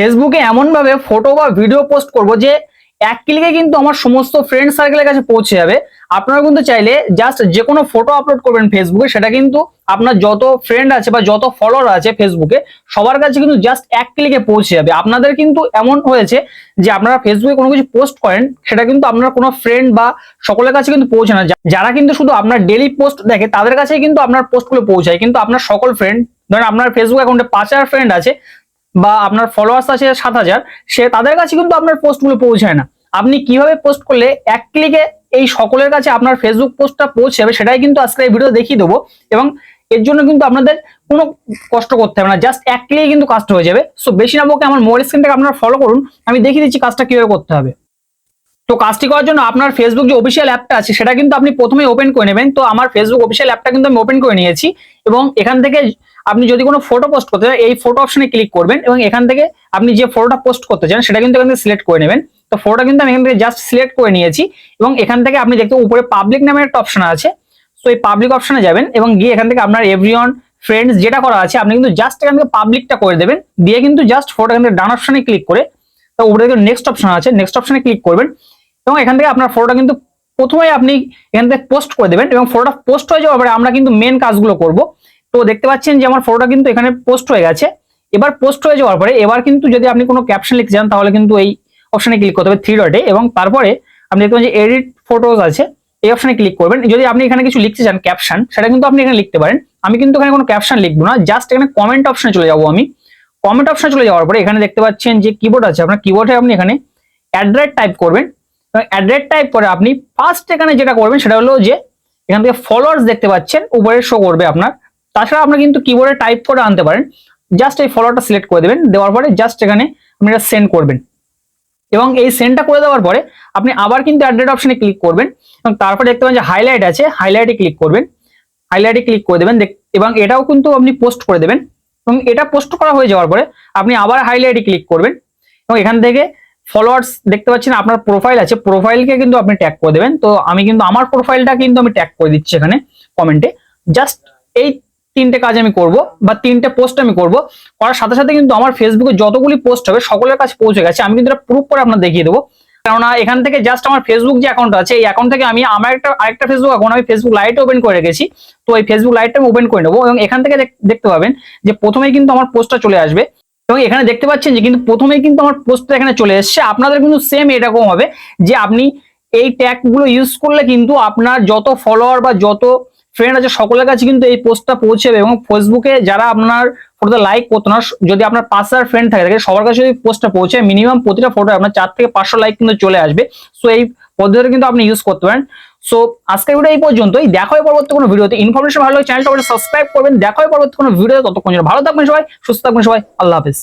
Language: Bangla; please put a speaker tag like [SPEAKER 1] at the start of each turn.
[SPEAKER 1] ফেসবুকে এমনভাবে ফটো বা ভিডিও পোস্ট করব যে এক ক্লিকে কিন্তু আমার সমস্ত ফ্রেন্ড সার্কেলের কাছে পৌঁছে যাবে। আপনারা কিন্তু চাইলে জাস্ট যে কোনো ফটো আপলোড করবেন ফেসবুকে সেটা কিন্তু আপনার যত ফ্রেন্ড আছে বা যত ফলোয়ার আছে ফেসবুকে সবার কাছে কিন্তু জাস্ট এক ক্লিকে পৌঁছে যাবে। আপনাদের কিন্তু এমন হয়েছে যে আপনারা ফেসবুকে কোনো কিছু পোস্ট করেন, সেটা কিন্তু আপনার কোনো ফ্রেন্ড বা সকলের কাছে কিন্তু পৌঁছে না। যারা কিন্তু শুধু আপনার ডেলি পোস্ট দেখে, তাদের কাছে কিন্তু আপনার পোস্টগুলো পৌঁছায়। কিন্তু আপনার সকল ফ্রেন্ড ধরেন আপনার ফেসবুক অ্যাকাউন্টে পাঁচ হাজার ফ্রেন্ড আছে বা আপনার ফলোয়ার্স আছে সাত হাজার, সে তাদের কাছে কিন্তু আপনার পোস্টগুলো পৌঁছায় না। আপনি কীভাবে পোস্ট করলে এক ক্লিকে এই সকলের কাছে আপনার ফেসবুক পোস্টটা পৌঁছে যাবে সেটাই কিন্তু আজকে এই ভিডিও দেখিয়ে দেবো এবং এর জন্য কিন্তু আপনাদের কোনো কষ্ট করতে হবে না জাস্ট এক ক্লিকে কিন্তু কাজটা হয়ে যাবে। সো বেশি না বকে আমার মোবাইল স্ক্রিনটাকে আপনারা ফলো করুন, আমি দেখিয়ে দিচ্ছি কাজটা কীভাবে করতে হবে। তো কাজটি করার জন্য আপনার ফেসবুক যে অফিসিয়াল অ্যাপটা আছে, সেটা কিন্তু আপনি প্রথমে ওপেন করে নেবেন। তো আমার ফেসবুক অফিসিয়াল অ্যাপটা কিন্তু আমি ওপেন করে নিয়েছি এবং এখান থেকে আপনি যদি কোনো ফটো পোস্ট করতে চান, এই ফটো অপশনে ক্লিক করবেন এবং এখান থেকে আপনি যে ফটোটা পোস্ট করতে চান, সেটা কিন্তু এখান থেকে সিলেক্ট করে নেবেন। তো ফটোটা কিন্তু আমি এখান থেকে জাস্ট সিলেক্ট করে নিয়েছি এবং এখান থেকে আপনি দেখতে উপরে পাবলিক নামের একটা অপশন আছে। তো এই পাবলিক অপশনে যাবেন এবং গিয়ে এখান থেকে আপনার এভরিওয়ান ফ্রেন্ডস যেটা করা আছে, আপনি কিন্তু জাস্ট এখান থেকে পাবলিকটা করে দেবেন। দিয়ে কিন্তু জাস্ট ফটো এখান থেকে ডান অপশনে ক্লিক করে, তো উপরে দেখুন নেক্সট অপশন আছে নেক্সট অপশনে ক্লিক করবেন এবং এখান থেকে আপনার ফটোটা কিন্তু প্রথমে আপনি এখান থেকে পোস্ট করে দেবেন এবং ফটোটা পোস্ট হয়ে যাওয়ার পরে আমরা কিন্তু মেন কাজগুলো করব। তো দেখতে পাচ্ছেন যে আমার ফটোটা কিন্তু এখানে পোস্ট হয়ে গেছে। এবার পোস্ট হয়ে যাওয়ার পরে এবার কিন্তু যদি আপনি কোনো ক্যাপশন লিখতে চান, তাহলে কিন্তু এই অপশনে ক্লিক করতে হবে থ্রি ডটে এবং তারপরে আপনি দেখতে যে এডিট ফটোজ আছে, এই অপশনে ক্লিক করবেন। যদি আপনি এখানে কিছু লিখতে চান ক্যাপশন সেটা কিন্তু আপনি এখানে লিখতে পারেন। আমি কিন্তু এখানে কোনো ক্যাপশন লিখব না জাস্ট এখানে কমেন্ট অপশনে চলে যাব আমি। কমেন্ট অপশনে চলে যাওয়ার পরে এখানে দেখতে পাচ্ছেন যে কিবোর্ড আছে, আপনার কিবোর্ডে আপনি এখানে অ্যাড্রেস টাইপ করবেন। এবং অ্যাড্রেস টাইপ করে আপনি ফার্স্ট এখানে যেটা করবেন, সেটা হলো যে এখান থেকে ফলোয়ার্স দেখতে পাচ্ছেন, উপরে শো করবে আপনার। তাছাড়া আপনি কিন্তু কিবোর্ডে টাইপ করে আনতে পারেন। জাস্ট এই ফলোয়ারটা সিলেক্ট করে দেবেন। দেওয়ার পরে জাস্ট এখানে আপনি এটা সেন্ড করবেন। এবং এই সেন্ডটা করে দেওয়ার পরে আপনি আবার কিন্তু অ্যাড্রেস অপশনে ক্লিক করবেন এবং তারপরে দেখতে পাবেন যে হাইলাইট আছে। হাইলাইটে ক্লিক করবেন। হাইলাইটে ক্লিক করে দেবেন। এবং এটাও কিন্তু আপনি পোস্ট করে দেবেন। এবং এটা পোস্ট করা হয়ে যাওয়ার পরে আপনি আবার হাইলাইটে ক্লিক করবেন। এবং এখান থেকে ফলোয়ার্স দেখতে পাচ্ছেন আপনার প্রোফাইল আছে। প্রোফাইলকে কিন্তু আপনি ট্যাগ করে দেবেন। তো আমি কিন্তু, আমার প্রোফাইলটা কিন্তু আমি ট্যাগ করে দিচ্ছি এখানে কমেন্টে জাস্ট এই তিনটে কাজ আমি করব বা তিনটে পোস্ট আমি করব। করার সাথে সাথে কিন্তু আমার ফেসবুকে যতগুলি পোস্ট হবে, সকলের কাছে পৌঁছে গেছে। আমি কিন্তু এটা প্রুফ করে আপনার দেখিয়ে দেবো। কেননা এখান থেকে জাস্ট আমার ফেসবুক যে অ্যাকাউন্ট আছে, এই অ্যাকাউন্ট থেকে আমি আমার একটা, আরেকটা ফেসবুক অ্যাকাউন্ট আমি ফেসবুক লাইট ওপেন করে রেখেছি। তো এই ফেসবুক লাইটটা আমি ওপেন করে নেব এবং এখান থেকে দেখ- দেখতে পাবেন যে প্রথমেই কিন্তু আমার পোস্টটা চলে আসবে। এবং এখানে দেখতে পাচ্ছেন যে কিন্তু প্রথমেই কিন্তু আমার পোস্টটা এখানে চলে এসেছে। আপনাদের কিন্তু সেম এরকম হবে যে আপনি এই ট্যাগগুলো ইউজ করলে কিন্তু আপনার যত ফলোয়ার বা যত ফ্রেন্ড আছে, সকলের কাছে কিন্তু এই পোস্টটা পৌঁছবে এবং ফেসবুকে যারা আপনার ফটোতে লাইক করতো না, যদি আপনার পাঁচ হাজার ফ্রেন্ড থাকে সবার কাছে যদি পোস্টটা পৌঁছায় মিনিমাম প্রতিটা ফটো আপনার চার থেকে পাঁচশো লাইক কিন্তু চলে আসবে। সো এই পদ্ধতিটা কিন্তু আপনি ইউজ করতে পারেন। সো আজকের ভিডিও এই পর্যন্তই। দেখা হয় পরবর্তী কোনো ভিডিওতে ইনফরমেশন ভালো লাগে চ্যানেলটা সাবস্ক্রাইব করবেন। দেখা হয় পরবর্তী কোনো ভিডিও ততক্ষণ ভালো থাকবেন সবাই, সুস্থ থাকবেন সবাই। আল্লাহ হাফিজ।